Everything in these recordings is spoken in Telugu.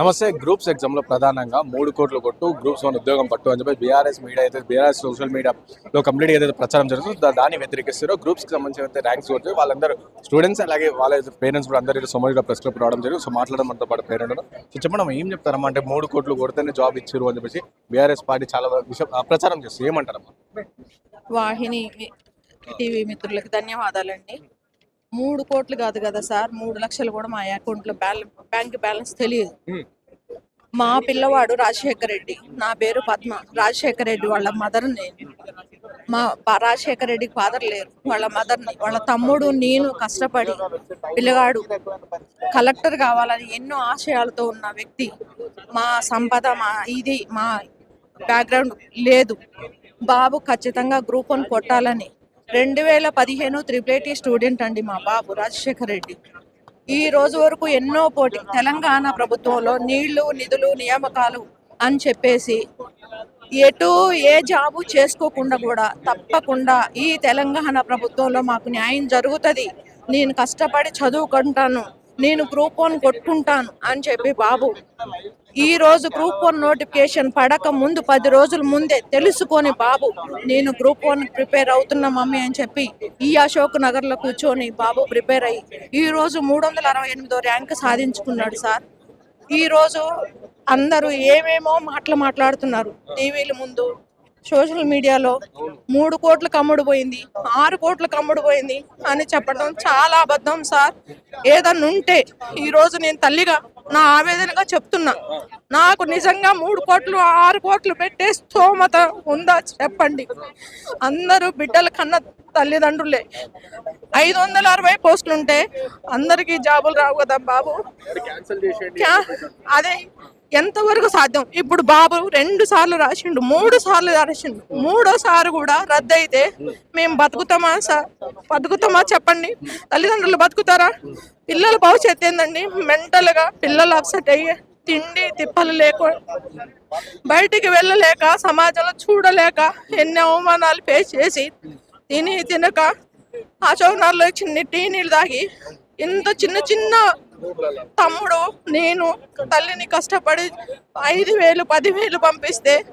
నమస్తే గ్రూప్స్ ఎగ్జామ్లో ప్రధానంగా మూడు కోట్లు కొట్టు గ్రూప్స్ వన్ ఉద్యోగం పట్టు అని చెప్పి బీఆర్ఎస్ మీడియా అయితే బీఆర్ఎస్ సోషల్ మీడియాలో కంప్లీట్ ఏదైతే ప్రచారం జరుగుతుందో దాన్ని వ్యతిరేకిస్తారో గ్రూప్స్కి సంబంధించిన అయితే ర్యాంక్స్ కొట్టి వాళ్ళందరూ స్టూడెంట్స్ అలాగే వాళ్ళ పేరెంట్స్ కూడా అందరూ సోమవారం ప్రెస్ క్లబ్ రావడం జరిగింది. సో మాట్లాడడం మనతో పాటు పేరెంట్ సో చెప్పడం ఏం చెప్తారమ్మా? అంటే మూడు కోట్లు కొడితేనే జాబ్ ఇచ్చారు అని చెప్పేసి బీఆర్ఎస్ పార్టీ చాలా విషయం ప్రచారం చేస్తారు ఏమంటారమ్మా? వాహిని టీవీ మిత్రులకు ధన్యవాదాలండి. మూడు కోట్లు కాదు కదా సార్ మూడు లక్షలు కూడా మా అకౌంట్లో బ్యాలెన్స్ బ్యాంక్ బ్యాలెన్స్ తెలియదు. మా పిల్లవాడు రాజశేఖర రెడ్డి నా పేరు పద్మ రాజశేఖర రెడ్డి వాళ్ళ మదర్ నేను. మా రాజశేఖర రెడ్డికి ఫాదర్ లేరు వాళ్ళ మదర్ని వాళ్ళ తమ్ముడు నేను కష్టపడి పిల్లగాడు కలెక్టర్ కావాలని ఎన్నో ఆశయాలతో ఉన్న వ్యక్తి. మా సంపద మా ఇది మా బ్యాక్గ్రౌండ్ లేదు. బాబు ఖచ్చితంగా గ్రూప్ వన్ కొట్టాలని రెండు వేల పదిహేను త్రిపులేటీ స్టూడెంట్ అండి మా బాబు రాజశేఖర్ రెడ్డి. ఈ రోజు వరకు ఎన్నో పోటీ తెలంగాణ ప్రభుత్వంలో నీళ్ళు నిధులు నియామకాలు అని చెప్పేసి ఎటు ఏ జాబు చేసుకోకుండా కూడా తప్పకుండా ఈ తెలంగాణ ప్రభుత్వంలో మాకు న్యాయం జరుగుతుంది. నేను కష్టపడి చదువుకుంటాను. నేను గ్రూప్ వన్ కొట్టుకుంటాను అని చెప్పి బాబు. ఈ రోజు గ్రూప్ వన్ నోటిఫికేషన్ పడక ముందు పది రోజుల ముందే తెలుసుకొని బాబు నేను గ్రూప్ వన్ ప్రిపేర్ అవుతున్నా మమ్మీ అని చెప్పి ఈ అశోక్ నగర్లో కూర్చొని బాబు ప్రిపేర్ అయ్యి ఈ రోజు మూడు వందల అరవై ఎనిమిదో ర్యాంక్ సాధించుకున్నాడు సార్. ఈ రోజు అందరూ ఏమేమో మాటలు మాట్లాడుతున్నారు. టీవీల ముందు సోషల్ మీడియాలో మూడు కోట్లకు అమ్ముడు పోయింది ఆరు కోట్లకు అమ్ముడు పోయింది అని చెప్పడం చాలా అబద్ధం సార్. ఏదన్నా ఉంటే ఈ రోజు నేను తల్లిగా నా ఆవేదనగా చెప్తున్నా. నాకు నిజంగా మూడు కోట్లు ఆరు కోట్లు పెట్టే స్తోమత ఉందా చెప్పండి. అందరూ బిడ్డల కన్న తల్లిదండ్రులే. ఐదు వందల అరవై పోస్టులు ఉంటే అందరికీ జాబులు రావు కదా బాబు. అదే. ఎంతవరకు సాధ్యం? ఇప్పుడు బాబు రెండు సార్లు రాసిండు మూడు సార్లు రాసిండు. మూడోసారి కూడా రద్దు అయితే మేము బతుకుతామా సార్ బతుకుతామా చెప్పండి? తల్లిదండ్రులు బతుకుతారా? పిల్లల భవిష్యత్తు ఏందండి? మెంటల్గా పిల్లలు అప్సెట్ అయ్యి తిండి తిప్పలు లేక బయటికి వెళ్ళలేక సమాజంలో చూడలేక ఎన్ని అవమానాలు ఫేస్ చేసి తిని తినక అశోకనాల్లో చిన్న టీ నీళ్ళు తాగి ఇంత చిన్న చిన్న తమ్ముడు నేను తల్లిని కష్టపడి ఐదు వేలు పదివేలు పంపిస్తే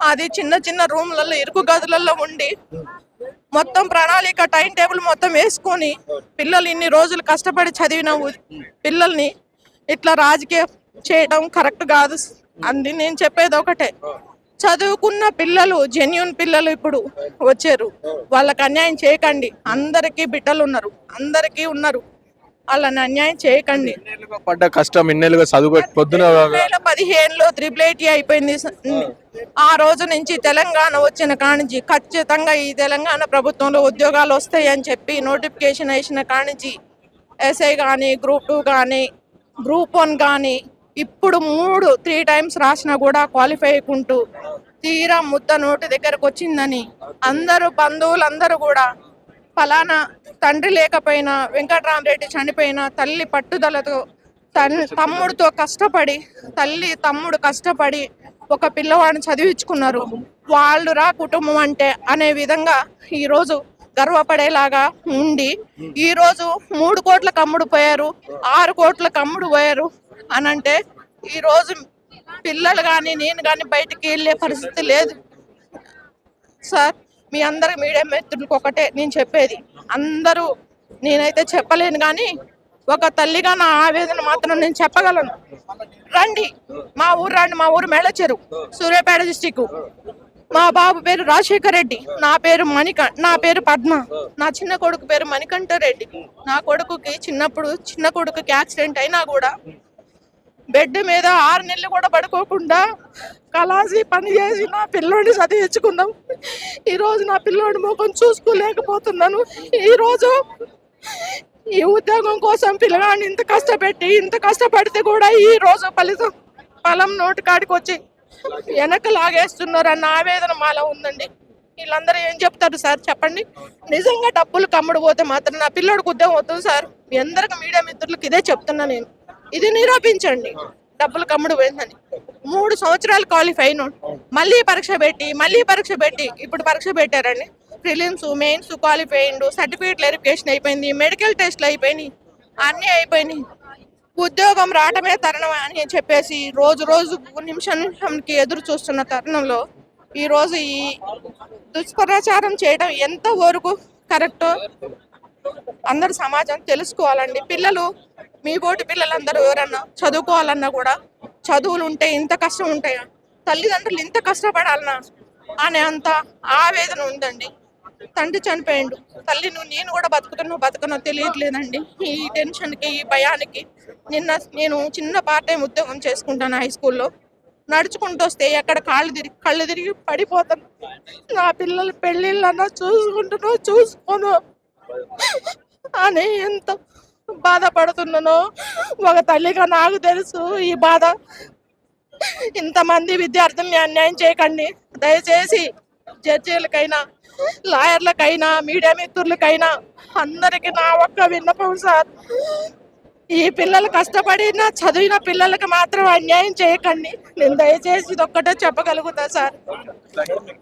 అది చిన్న చిన్న రూమ్లలో ఇరుకు గదులలో ఉండి మొత్తం ప్రణాళిక టైం టేబుల్ మొత్తం వేసుకొని పిల్లలు ఇన్ని రోజులు కష్టపడి చదివిన పిల్లల్ని ఇట్లా రాజకీయం చేయడం కరెక్ట్ కాదు అంది. నేను చెప్పేది ఒకటే. చదువుకున్న పిల్లలు జెన్యున్ పిల్లలు ఇప్పుడు వచ్చారు. వాళ్ళకి అన్యాయం చేయకండి. అందరికీ బిడ్డలు ఉన్నారు. అందరికీ ఉన్నారు. వాళ్ళని అన్యాయం చేయకండి. పడ్డ కష్టం ఇన్నేళ్ళుగా చదువు పొద్దున పదిహేనులో త్రిపుల్ ఐటీ అయిపోయింది. ఆ. రోజు నుంచి తెలంగాణ వచ్చిన కానించి ఖచ్చితంగా ఈ తెలంగాణ ప్రభుత్వంలో ఉద్యోగాలు వస్తాయి అని చెప్పి నోటిఫికేషన్ వేసిన కానించి ఎస్ఐ కానీ గ్రూప్ టూ కానీ గ్రూప్ వన్ కానీ ఇప్పుడు మూడు త్రీ టైమ్స్ రాసినా కూడా క్వాలిఫై అయ్యుకుంటూ తీరా ముద్ద నోటి దగ్గరకు వచ్చిందని అందరూ బంధువులు అందరూ కూడా ఫలానా తండ్రి లేకపోయినా వెంకటరామరెడ్డి చనిపోయిన తల్లి పట్టుదలతో తన్ తమ్ముడితో కష్టపడి తల్లి తమ్ముడు కష్టపడి ఒక పిల్లవాడిని చదివించుకున్నారు. వాళ్ళు రా కుటుంబం అంటే అనే విధంగా ఈరోజు గర్వపడేలాగా ఉండి ఈరోజు మూడు కోట్ల కమ్ముడు పోయారు ఆరు కోట్ల కమ్ముడు పోయారు అని అంటే ఈరోజు పిల్లలు కానీ నేను కానీ బయటికి వెళ్ళే పరిస్థితి లేదు. సార్. మీ అందరి మీడియా మిత్రులకు ఒకటే నేను చెప్పేది. అందరూ నేనైతే చెప్పలేను కానీ ఒక తల్లిగా నా ఆవేదన మాత్రం నేను చెప్పగలను. రండి మా ఊరు రండి మా ఊరు మేళచెరు సూర్యాపేట డిస్టిక్ మా బాబు పేరు రాజశేఖర్ రెడ్డి నా పేరు మణిక నా పేరు పద్మ. నా చిన్న కొడుకు పేరు మణికంఠ రెడ్డి. నా కొడుకుకి చిన్నప్పుడు చిన్న కొడుకుకి యాక్సిడెంట్ అయినా కూడా బెడ్ మీద ఆరు నెలలు కూడా పడుకోకుండా కలాసి పని చేసి నా పిల్లోడిని చదివించుకుందాం. ఈరోజు నా పిల్లోడి ముఖం చూసుకోలేకపోతున్నాను. ఈరోజు ఈ ఉద్యోగం కోసం పిల్లగాడిని ఇంత కష్టపెట్టి ఇంత కష్టపడితే కూడా ఈ రోజు ఫలితం ఫలం నోటి కాడికి వచ్చి వెనక లాగేస్తున్నారు అన్న ఆవేదన మాలో ఉందండి. వీళ్ళందరూ ఏం చెప్తారు సార్ చెప్పండి? నిజంగా డబ్బులు కమ్ముడు పోతే మాత్రం నా పిల్లోడికి ఉద్యోగం వద్దు సార్. మీ అందరికి మీడియా మిత్రులకు ఇదే చెప్తున్నా నేను. ఇది నిరూపించండి. డబ్బులు కమ్ముడు పోయిందని. మూడు సంవత్సరాలు క్వాలిఫై అయిన మళ్ళీ పరీక్ష పెట్టి మళ్ళీ పరీక్ష పెట్టి ఇప్పుడు పరీక్ష పెట్టారండి. ప్రిలిమ్స్ మెయిన్స్ క్వాలిఫై అయిండు సర్టిఫికేట్ వెరిఫికేషన్ అయిపోయింది మెడికల్ టెస్ట్లు అయిపోయినాయి అన్నీ అయిపోయినాయి. ఉద్యోగం రావటమే తరుణం అని చెప్పేసి రోజు రోజు నిమిషం నిమిషంకి ఎదురు చూస్తున్న తరుణంలో ఈ రోజు ఈ దుష్ప్రచారం చేయడం ఎంత వరకు కరెక్టో అందరు సమాజం తెలుసుకోవాలండి. పిల్లలు మీ పోటీ పిల్లలందరూ ఎవరన్నా చదువుకోవాలన్నా కూడా చదువులు ఉంటే ఇంత కష్టం ఉంటాయా? తల్లిదండ్రులు ఇంత కష్టపడాలన్నా అనే అంత ఆవేదన ఉందండి. తండ్రి చనిపోయిండు. తల్లి నువ్వు నేను కూడా బతుకుతాను బతకనో తెలియట్లేదండి. ఈ టెన్షన్కి ఈ భయానికి నిన్న నేను చిన్న పార్ట్ టైం ఉద్యోగం చేసుకుంటాను హై స్కూల్లో. నడుచుకుంటూ వస్తే ఎక్కడ కాళ్ళు తిరిగి కళ్ళు తిరిగి పడిపోతాను నా పిల్లలు పెళ్ళిళ్ళన్నా చూసుకుంటున్నావు చూసుకోను. అని ఎంత బాధపడుతున్నానో ఒక తల్లిగా నాకు తెలుసు ఈ బాధ. ఇంతమంది విద్యార్థుల్ని అన్యాయం చేయకండి. దయచేసి జడ్జీలకైనా లాయర్లకైనా మీడియా మిత్రులకైనా అందరికీ నా ఒక్క విన్నపం సార్. ఈ పిల్లలు కష్టపడిన చదివిన పిల్లలకు మాత్రం అన్యాయం చేయకండి. నేను దయచేసి ఇది ఒక్కటే చెప్పగలుగుతా సార్.